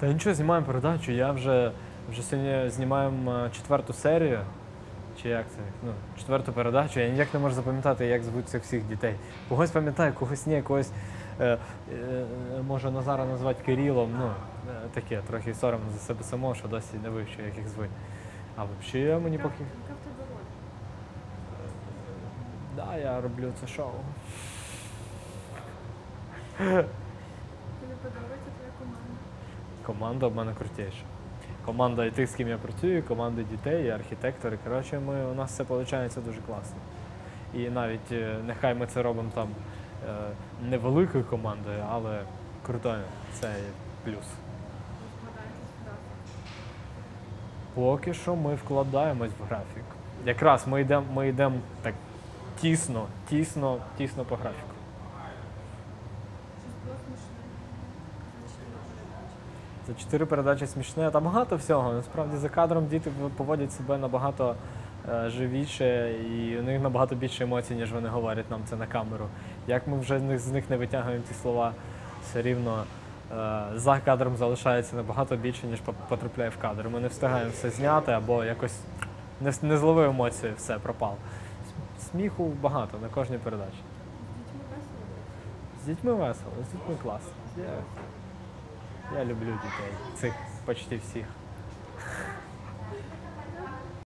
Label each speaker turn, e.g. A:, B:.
A: Та нічого, знімаємо передачу. Я вже, вже сьогодні знімаємо е, четверту серію. Чи як це? Ну, четверту передачу. Я ніяк не можу запам'ятати, як звуть цих всіх дітей. Когось пам'ятаю, когось ні, когось е, е, може Назара назвати Кирилом. Ну, е, таке, трохи соромно за себе самого, що досі не вивчив, як їх звуть. А взагалі мені поки. Да, я роблю це шоу.
B: Тобі подобається твоя команда?
A: Команда в мене крутіша. Команда і тих, з ким я працюю, команда дітей, і архітектори. Коротше, ми, у нас все виходить дуже класно. І навіть е, нехай ми це робимо там е, невеликою командою, але крутою. Це плюс. Поки що ми вкладаємось в графік. Якраз ми йдемо ми йдемо так тісно, тісно, тісно по графіку.
B: Щось було смішне? За чотири передачі.
A: Чотири передачі смішне, та багато всього. Насправді за кадром діти поводять себе набагато е, живіше і у них набагато більше емоцій, ніж вони говорять нам це на камеру. Як ми вже з них- не витягуємо ті слова, все рівно е, за кадром залишається набагато більше, ніж потрапляє в кадр. Ми не встигаємо все зняти або якось не, не зловив емоції, все пропав. Сміху багато на кожній передачі.
B: З дітьми весело?
A: З дітьми весело, з дітьми класно. Я, я люблю дітей, цих почти всіх.